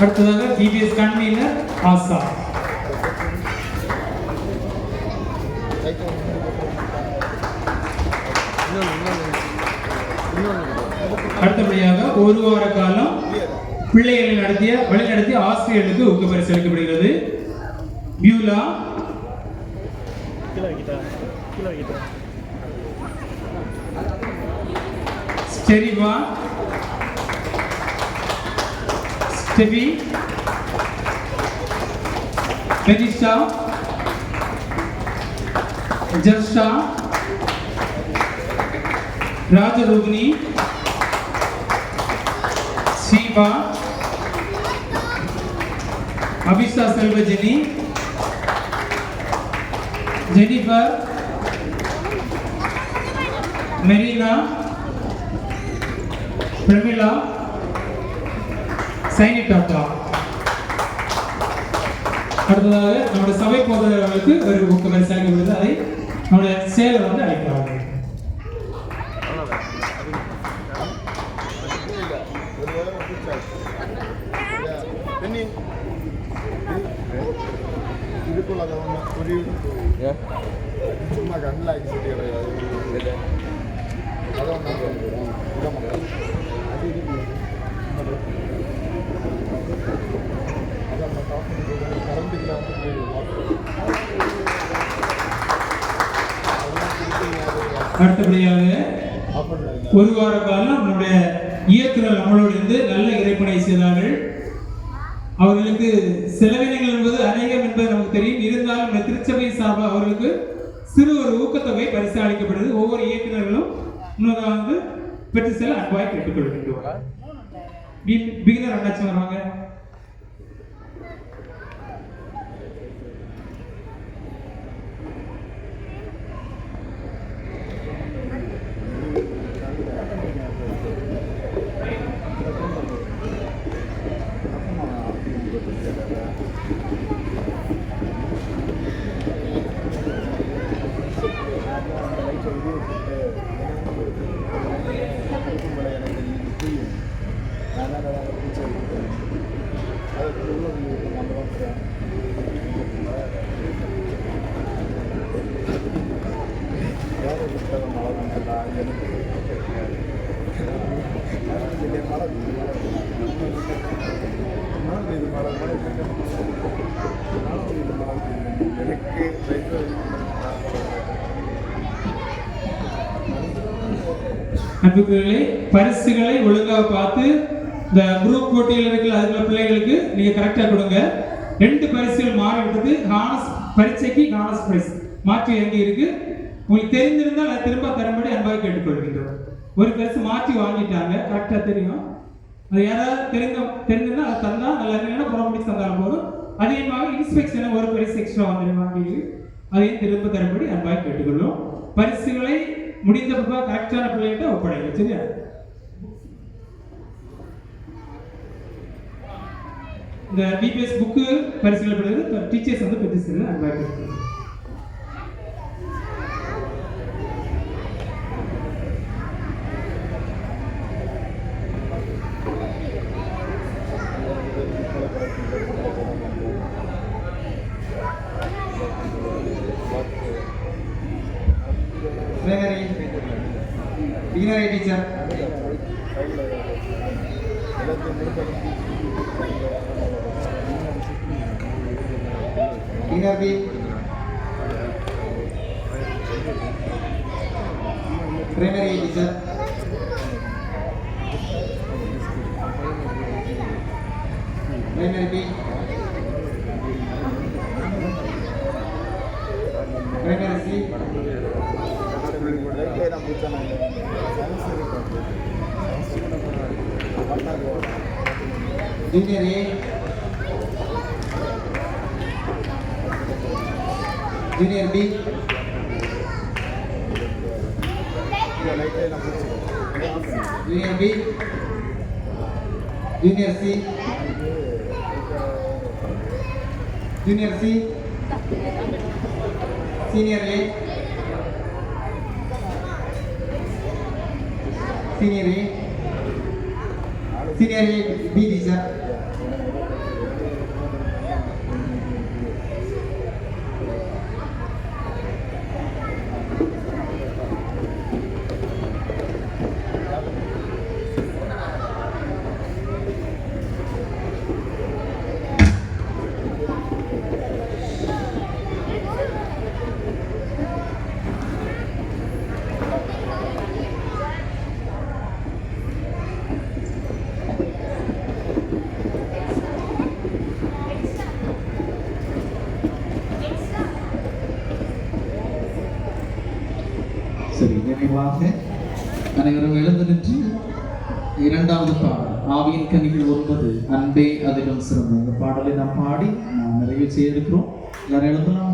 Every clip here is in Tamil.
அடுத்ததாக டிபிஎஸ் கன்வீனர் ஆசா அடுத்தபடியாக ஒரு வார காலம் பிள்ளைகளை நடத்திய வழிநடத்திய ஆசிரியர்களுக்கு ஊக்க பரிசு அளிக்கப்படுகிறது பியூலா ஸ்டெரிவா Sylvie, Benissa, Jalsa, Raj Rugni, Siva, Abhisha Sarvajani, Jennifer, Marina, Pramila, Saini tata அடுத்ததாக நம்முடைய சபை போதவர்களுக்கு ஒரு ஊக்க பரிசு அளிக்கப்படுது அதை நம்முடைய செயலர் வந்து அளிக்கிறார்கள் இதுக்குள்ள அதை ஒன்று புரியுது சும்மா அடுத்தபடியாக ஒரு வார காலம் நம்முடைய இயக்குநர் நம்மளோடு இருந்து நல்ல இறைப்பணி செய்தார்கள். அவர்களுக்கு செலவினங்கள் என்பது அநேகம் என்பது நமக்கு தெரியும். இருந்தாலும் இந்த திருச்சபை சார்பாக அவர்களுக்கு சிறு ஒரு ஊக்கத்தொகை பரிசு அளிக்கப்படுது ஒவ்வொரு இயக்குநர்களும் முன்னதாக வந்து பெற்று செல்ல அன்பாய் கேட்டுக்கொள்கின்றோம். பிகினர் அண்ணாச்சி வருவாங்க அன்புக்குகளே பரிசுகளை ஒழுங்காக பார்த்து இந்த குரூப் போட்டியில் இருக்கிற அதுக்குள்ள பிள்ளைகளுக்கு நீங்க கரெக்டா கொடுங்க. ரெண்டு பரிசுகள் மாறிவிட்டது ஹானஸ் பரீட்சைக்கு ஹானஸ் பிரைஸ் மாற்றி இறங்கி இருக்கு. உங்களுக்கு தெரிந்திருந்தால் அதை திரும்ப தரும்படி அன்பாக கேட்டுக்கொள்கின்றோம். ஒரு பரிசு மாற்றி வாங்கிட்டாங்க. கரெக்டா தெரியும். அது யாராவது தெரிந்த தெரிஞ்சிருந்தா அதை தந்தா நல்லா இல்லைன்னா புறம் முடிச்சு தந்தாலும் போதும். அதிகமாக இன்ஸ்பெக்ஷன் ஒரு பரிசு எக்ஸ்ட்ரா வாங்கி வாங்கி அதையும் திரும்ப தரும்படி அன்பாக கேட்டுக்கொள்ளும் பரிசுகளை முடிந்த பிறகு கரெக்டான பிள்ளைகிட்ட ஒப்படைங்க சரியா? இந்த பிபிஎஸ் புக்கு பரிசுகள் டீச்சர்ஸ் வந்து பெற்று செல்ல அன்பாக கேட்டுக்கொள்ளும் primary. ఈయనది primary teacher primary B primary C junior A junior B junior B junior C junior C senior A senior A senior A B teacher சரி அனைவரும் எழுந்து நின்று இரண்டாவது பாடல் ஆவியின் கனிகள் ஒன்பது அன்பே அதிலும் சிறந்த. இந்த பாடலை நாம் பாடி நாம் நிறைவு செய்திருக்கிறோம். எல்லாரும் எழுதலாம்.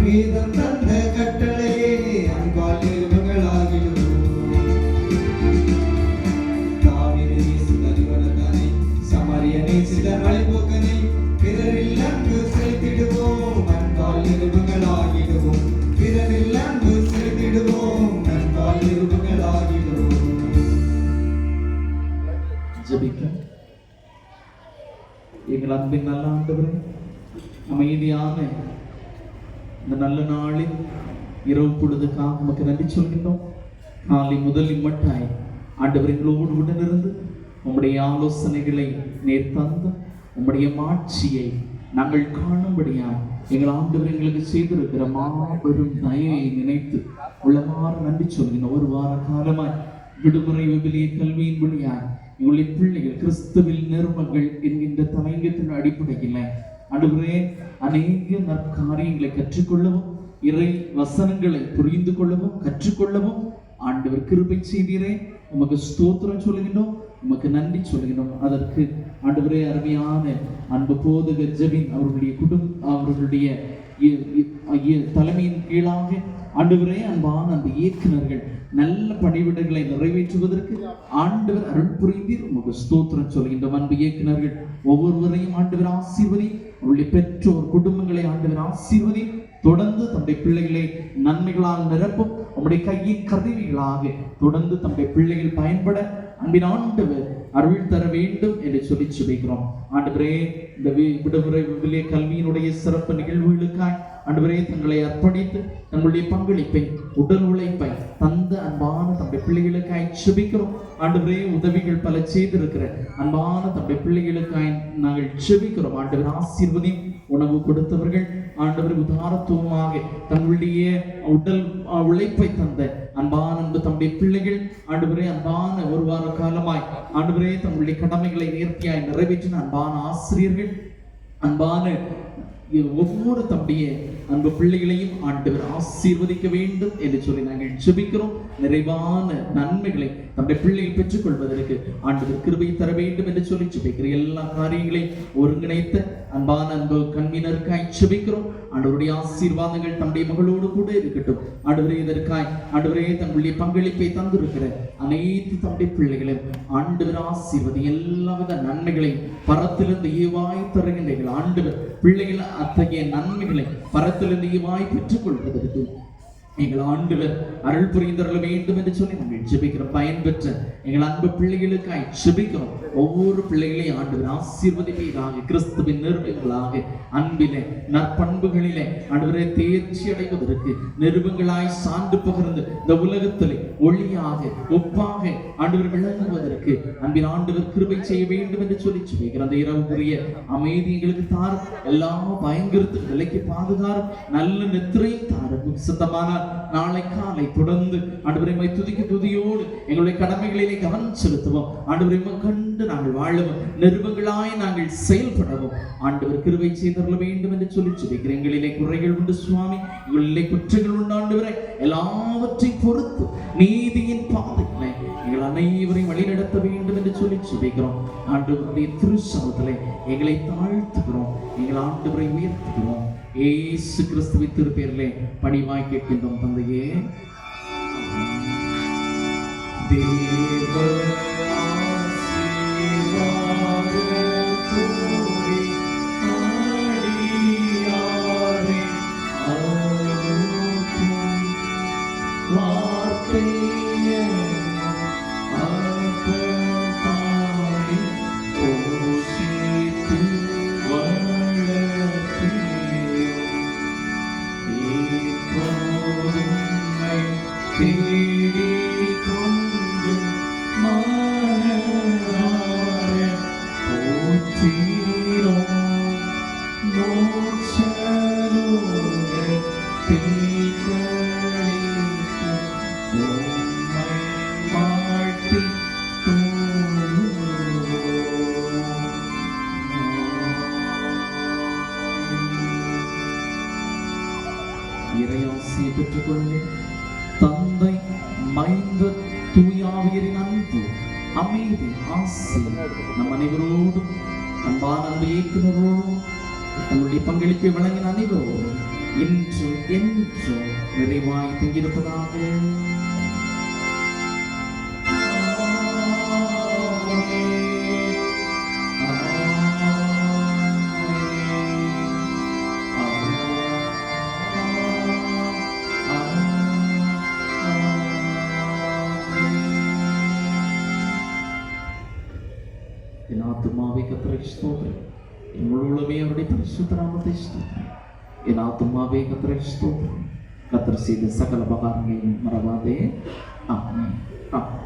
வேதம் தந்த கட்டளையே அன்பால் நிருபங்கள் ஆகிடுவோம் தாவீது நேசித்த நிறுவனத்தானே, சமாரிய நேசித்த மலைப்போக்கனை, பிறரில் அன்பு செலுத்திடுவோம் அன்பால் நிருபங்கள் ஆகிடுவோம் பிறரில் அன்பு செலுத்திடுவோம் அன்பால் நிருபங்கள் ஆகிடுவோம் ஜெபிக்க எங்கள் அன்பின் நல்ல ஆண்டவரே அமைதியான இந்த நல்ல நாளில் இரவு பொழுதுக்காக உமக்கு நன்றி சொல்கின்றோம். காலை முதல் இம்மட்டாய் ஆண்டவர் எங்களோடு உடனிருந்து உம்முடைய ஆலோசனைகளை நேர் தந்து உம்முடைய மாட்சியை நாங்கள் காணும்படியாய் எங்கள் ஆண்டவர் எங்களுக்கு செய்திருக்கிற மாபெரும் தயையை நினைத்து உள்ளமாறு நன்றி சொல்கிறோம் ஒரு வார காலமாய் விடுமுறை விபிலிய கல்வியின் வழியாய் எங்களுடைய பிள்ளைகள் கிறிஸ்துவில் நிறுவங்கள் என்கின்ற தலையங்கத்தின் அடிப்படையில் அடுவரே அநேக நற்காரியங்களை கற்றுக்கொள்ளவும் இறை வசனங்களை புரிந்து கொள்ளவும் கற்றுக்கொள்ளவும் ஆண்டவர் கிருபை செய்தீரே உமக்கு ஸ்தோத்திரம் சொல்லுகின்றோம் உமக்கு நன்றி சொல்லுகின்றோம். அதற்கு ஆண்டவரே அருமையான அன்பு போதக ஜபின் அவர்களுடைய குடும்ப அவர்களுடைய இ- தலைமையின் கீழாக ஆண்டவரே அன்பான அந்த இயக்குனர்கள் நல்ல பணிவிடங்களை நிறைவேற்றுவதற்கு ஆண்டவர் அருள் புரிந்தீர். உமக்கு ஸ்தோத்திரம் சொல்கின்ற அன்பு இயக்குனர்கள் ஒவ்வொருவரையும் ஆண்டவர் ஆசீர்வதி அவருடைய பெற்றோர் குடும்பங்களை ஆண்டவர் ஆசீர்வதி தொடர்ந்து தம்முடைய பிள்ளைகளை நன்மைகளால் நிரப்பும். உம்முடைய கையின் கருவிகளாக தொடர்ந்து தம்முடைய பிள்ளைகள் பயன்பட அன்பின் ஆண்டவர் அருள் தர வேண்டும் என்று சொல்லி சுபிக்கிறோம் ஆண்டவரே இந்த வி- விடுமுறை விவிலிய கல்வியினுடைய சிறப்பு நிகழ்வுகளுக்காய் ஆண்டவரே தங்களை அர்ப்பணித்து தங்களுடைய பங்களிப்பை உடல் உழைப்பை தந்த அன்பான தம்முடைய பிள்ளைகளுக்காய் சுபிக்கிறோம் ஆண்டவரே உதவிகள் பல செய்திருக்கிற அன்பான தம்முடைய பிள்ளைகளுக்காய் நாங்கள் சுபிக்கிறோம் ஆண்டவர் ஆசீர்வதி உணவு கொடுத்தவர்கள் ஆண்டவர் உதாரத்துவமாக தங்களுடைய உடல் உழைப்பை தந்த அன்பான அன்பு தம்முடைய பிள்ளைகள் ஆண்டவரே அன்பான ஒரு வார காலமாய் ஆண்டவரே தங்களுடைய கடமைகளை நேர்த்தியாய் நிறைவேற்றின அன்பான ஆசிரியர்கள் அன்பான ஒவ்வொரு தம்முடைய அன்பு பிள்ளைகளையும் ஆண்டவர் ஆசீர்வதிக்க வேண்டும் என்று சொல்லி நாங்கள் ஜெபிக்கிறோம். நிறைவான நன்மைகளை நம்முடைய பிள்ளைகள் பெற்றுக்கொள்வதற்கு ஆண்டவர் கிருபை தர வேண்டும் என்று சொல்லி ஜெபிக்கிற எல்லா காரியங்களையும் ஒருங்கிணைத்த அன்பான அன்பு கண்மீனருக்காய் ஜெபிக்கிறோம். ஆண்டவருடைய ஆசீர்வாதங்கள் தம்முடைய மகளோடு கூட இருக்கட்டும். ஆண்டவரே இதற்காய் ஆண்டவரே தங்களுடைய பங்களிப்பை தந்திருக்கிற அனைத்து தம்முடைய பிள்ளைகளும் ஆண்டவர் ஆசீர்வதி எல்லாவித நன்மைகளையும் பரத்திலிருந்து ஈவாய் தருகின்றீர்கள் ஆண்டவர் பிள்ளைகள் அத்தகைய நன்மைகளை பரத்திலிருந்து வாய் பெற்றுக் கொள்வதற்கு எங்கள் ஆண்டவர் அருள் புரிந்தருள வேண்டும் என்று சொல்லி நாங்கள் ஜெபிக்கிறோம். பயன்பெற்ற எங்கள் அன்பு பிள்ளைகளுக்காய் ஜெபிக்கிறோம். ஒவ்வொரு பிள்ளைகளையும் ஆண்டவர் ஆசீர்வதிப்பீராக கிறிஸ்துவின் நிறுவனங்களாக அன்பிலே நற்பண்புகளிலே ஆண்டவரை தேர்ச்சி அடைவதற்கு நிருபங்களாய் சான்று பகிர்ந்து இந்த உலகத்திலே ஒளியாக ஒப்பாக ஆண்டவர் விளங்குவதற்கு அன்பின் ஆண்டவர் கிருபை செய்ய வேண்டும் என்று சொல்லி ஜெபிக்கிறோம். அந்த இரவுக்குரிய அமைதி எங்களுக்கு தாரும். எல்லா பயங்கரத்துக்கு விலைக்கு பாதுகாரம். நல்ல நித்திரையும் தாரும் சுத்தமான நாளை காலை தொடர்ந்து ஆண்டவரை துதிக்கு துதியோடு எங்களுடைய கடமைகளிலே கவனம் செலுத்துவோம். ஆண்டவரை கண்டு நாங்கள் வாழவும். நிருபங்களாய் நாங்கள் செயல்படவும். ஆண்டவர் கிருவை செய்தருள வேண்டும் என்று சொல்லி சொல்லிக்கிறேன் எங்களிலே குறைகள் உண்டு சுவாமி. எங்களிலே குற்றங்கள் உண்டு ஆண்டவரை. எல்லாவற்றையும் பொறுத்து நீதியின் பாதைகளை எங்கள் அனைவரையும் வழிநடத்த வேண்டும் என்று சொல்லி சுபிக்கிறோம் ஆண்டவருடைய திருச்சமத்திலே எங்களை தாழ்த்துகிறோம். எங்கள் ஆண்டவரை உயர்த்துகிறோம். ஏசு கிறிஸ்துவின் திருப்பேரிலே பணிவாய் கேட்கின்றோம் தந்தையே. தேவ ஆசி நம் அனைவரோடும் அன்பான அன்பு இயக்குநரோடும் தங்களுடைய பங்களிப்பை வழங்கின அனைவரோடும் இன்று என்று நிறைவாய் தங்கியிருப்பதாக സ്തോത്രം. എന്നോടുള്ളമേ അവരുടെ പരിശുദ്ധനാമത്തെ സ്തോത്രം. എൻ ആത്മാവേ കത്ര സ്തോത്രം. കത്തർ ചെയ്ത സകല ഉപകാരങ്ങളെയും മറവാതെ. ആ ആ